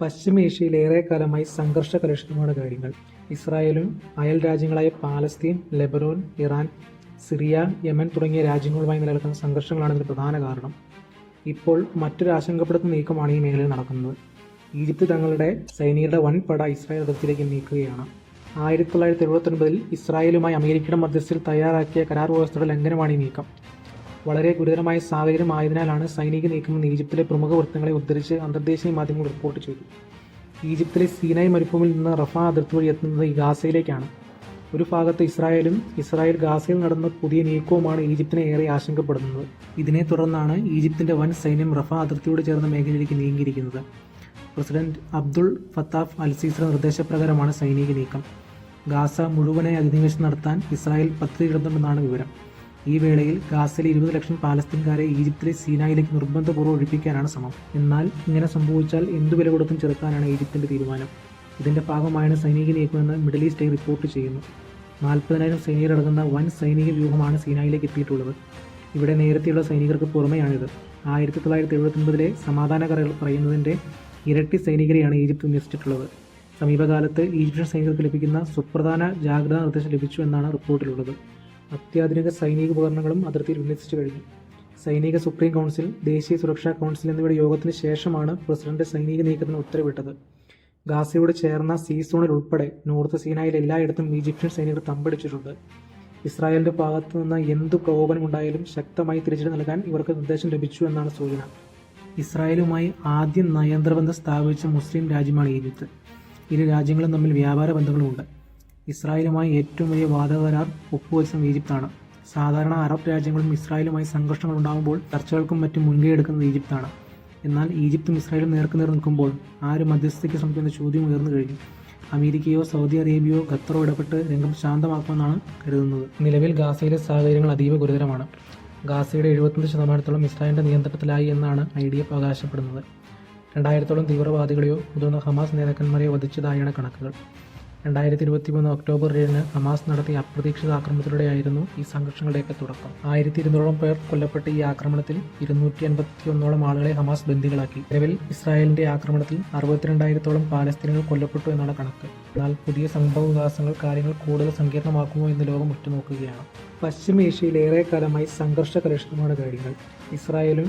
പശ്ചിമേഷ്യയിൽ ഏറെക്കാലമായി സംഘർഷകലുഷിതമാണ് കാര്യങ്ങൾ. ഇസ്രായേലും അയൽ രാജ്യങ്ങളായ Palestine Lebanon Iran Syria Yemen തുടങ്ങിയ രാജ്യങ്ങളുമായി നിലനിൽക്കുന്ന സംഘർഷങ്ങളാണ് ഇതിന് പ്രധാന കാരണം. ഇപ്പോൾ മറ്റൊരു ആശങ്കപ്പെടുത്തുന്ന നീക്കമാണ് ഈ മേഖലയിൽ നടക്കുന്നത്. ഈജിപ്ത് തങ്ങളുടെ സൈനികരുടെ വൻപട ഇസ്രായേൽ അതിർത്തിയിലേക്ക് നീക്കുകയാണ്. ആയിരത്തി തൊള്ളായിരത്തി എഴുപത്തൊൻപതിൽ ഇസ്രായേലുമായി അമേരിക്കയുടെ മധ്യസ്ഥയിൽ തയ്യാറാക്കിയ കരാർ വ്യവസ്ഥയുടെ ലംഘനമാണ് ഈ നീക്കം. വളരെ ഗുരുതരമായ സാഹചര്യം ആയതിനാലാണ് സൈനിക നീക്കം ഈജിപ്തിലെ പ്രമുഖ വൃത്തങ്ങളെ ഉദ്ധരിച്ച് അന്തർദേശീയ മാധ്യമങ്ങൾ റിപ്പോർട്ട് ചെയ്തു. ഈജിപ്തിലെ സീനായ് മരുഭൂമിയിൽ നിന്ന് റഫ അതിർത്തി വഴി എത്തുന്നത് ഗാസയിലേക്കാണ്. ഒരു ഭാഗത്ത് ഇസ്രായേലും ഇസ്രായേൽ ഗാസയിൽ നടന്ന പുതിയ നീക്കവുമാണ് ഈജിപ്തിനെ ഏറെ ആശങ്കപ്പെടുന്നത് ഇതിനെ തുടർന്നാണ് ഈജിപ്തിന്റെ വൻ സൈന്യം റഫ അതിർത്തിയോട് ചേർന്ന മേഖലയിലേക്ക് നീങ്ങിയിരിക്കുന്നത്. പ്രസിഡന്റ് അബ്ദുൾ ഫത്താഫ് അൽസീസിന്റെ നിർദ്ദേശപ്രകാരമാണ് സൈനിക നീക്കം. ഗാസ മുഴുവനായി അധിനിവേശം നടത്താൻ ഇസ്രായേൽ പദ്ധതിയിടുന്നുണ്ടെന്നാണ് വിവരം. ഈ വേളയിൽ ഗാസയിലെ ഇരുപത് ലക്ഷം പാലസ്തീൻകാരെ ഈജിപ്തിലെ സീനായിലേക്ക് നിർബന്ധപൂർവം ഒഴിപ്പിക്കാനാണ് ശ്രമം. എന്നാൽ ഇങ്ങനെ സംഭവിച്ചാൽ എന്തു വില കൊടുത്തും ചെറുക്കാനാണ് ഈജിപ്തിന്റെ തീരുമാനം. ഇതിന്റെ ഭാഗമായാണ് സൈനിക നീക്കമെന്ന് മിഡിൽ ഈസ്റ്റ് റിപ്പോർട്ട് ചെയ്യുന്നു. നാൽപ്പതിനായിരം സൈനികരടങ്ങുന്ന വൻ സൈനിക വ്യൂഹമാണ് സീനായിലേക്ക് എത്തിയിട്ടുള്ളത്. ഇവിടെ നേരത്തെയുള്ള സൈനികർക്ക് പുറമെയാണിത്. ആയിരത്തി തൊള്ളായിരത്തി എഴുപത്തൊൻപതിലെ സമാധാന കരകൾ പറയുന്നതിന്റെ ഇരട്ടി സൈനികരെയാണ് ഈജിപ്ത് വിന്യസിച്ചിട്ടുള്ളത് സമീപകാലത്ത് ഈജിപ്ഷ്യൻ സൈനികർക്ക് ലഭിക്കുന്ന സുപ്രധാന ജാഗ്രതാ നിർദ്ദേശം ലഭിച്ചു എന്നാണ് റിപ്പോർട്ടിലുള്ളത്. അത്യാധുനിക സൈനിക ഉപകരണങ്ങളും അതിർത്തിയിൽ വിന്യസിച്ചു കഴിഞ്ഞു. സൈനിക സുപ്രീം കൗൺസിൽ ദേശീയ സുരക്ഷാ കൗൺസിൽ എന്നിവയുടെ യോഗത്തിന് ശേഷമാണ് പ്രസിഡന്റ് സൈനിക നീക്കത്തിന് ഉത്തരവിട്ടത്. ഗാസയോട് ചേർന്ന സീ സോണിൽ ഉൾപ്പെടെ നോർത്ത് സീനായിൽ എല്ലായിടത്തും ഈജിപ്ഷ്യൻ സൈനികർ തമ്പടിച്ചിട്ടുണ്ട്. ഇസ്രായേലിന്റെ ഭാഗത്തു നിന്ന് എന്തു പ്രകോപനമുണ്ടായാലും ശക്തമായി തിരിച്ചടി നൽകാൻ ഇവർക്ക് നിർദ്ദേശം ലഭിച്ചു എന്നാണ് സൂചന. ഇസ്രായേലുമായി ആദ്യം നയന്ത്രബന്ധം സ്ഥാപിച്ച മുസ്ലിം രാജ്യമാണ് ഈജിപ്ത്. ഇരു രാജ്യങ്ങളും തമ്മിൽ വ്യാപാര ബന്ധങ്ങളുമുണ്ട്. ഇസ്രായേലുമായി ഏറ്റവും വലിയ വാതക കരാർ ഈജിപ്താണ്. സാധാരണ അറബ് രാജ്യങ്ങളും ഇസ്രായേലുമായി സംഘർഷങ്ങൾ ഉണ്ടാകുമ്പോൾ ചർച്ചകൾക്കും മറ്റും മുൻകൈ എടുക്കുന്നത് ഈജിപ്താണ്. എന്നാൽ ഈജിപ്തും ഇസ്രായേലും നേർക്കുനേർ നിൽക്കുമ്പോൾ ആര് മധ്യസ്ഥയ്ക്ക് ശ്രമിക്കുന്ന ചോദ്യം ഉയർന്നു കഴിഞ്ഞു. അമേരിക്കയോ സൗദി അറേബ്യയോ ഖത്തറോ ഇടപെട്ട് രംഗം ശാന്തമാക്കുമെന്നാണ് കരുതുന്നത്. നിലവിൽ ഗാസയിലെ സാഹചര്യങ്ങൾ അതീവ ഗുരുതരമാണ്. ഗാസയുടെ എഴുപത്തൊന്ന് ശതമാനത്തോളം ഇസ്രായേലിന്റെ നിയന്ത്രണത്തിലായി എന്നാണ് ഐ ഡി എഫ് അവകാശപ്പെടുന്നത്. രണ്ടായിരത്തോളം തീവ്രവാദികളെയോ മുതിർന്ന ഹമാസ് നേതാക്കന്മാരെയോ വധിച്ചതായാണ് കണക്കുകൾ. രണ്ടായിരത്തി ഇരുപത്തി മൂന്ന് ഒക്ടോബർ ഏഴിന് ഹമാസ് നടത്തിയ അപ്രതീക്ഷിത ആക്രമണത്തിലൂടെയായിരുന്നു ഈ സംഘർഷങ്ങളുടെയൊക്കെ തുടക്കം. ആയിരത്തി ഇരുന്നൂറോളം പേർ കൊല്ലപ്പെട്ട ഈ ആക്രമണത്തിൽ ഇരുന്നൂറ്റി അൻപത്തി ഒന്നോളം ആളുകളെ ഹമാസ് ബന്ദികളാക്കി. നിലവിൽ ഇസ്രായേലിന്റെ ആക്രമണത്തിൽ അറുപത്തിരണ്ടായിരത്തോളം പാലസ്തീനുകൾ കൊല്ലപ്പെട്ടു എന്നാണ് കണക്ക്. എന്നാൽ പുതിയ സംഭവ വികാസങ്ങൾ കാര്യങ്ങൾ കൂടുതൽ സങ്കീർണമാക്കുമോ എന്ന് ലോകം ഉറ്റുനോക്കുകയാണ്. പശ്ചിമേഷ്യയിൽ ഏറെക്കാലമായി സംഘർഷ കലുഷിതമാണ് കാര്യങ്ങൾ ഇസ്രായേലും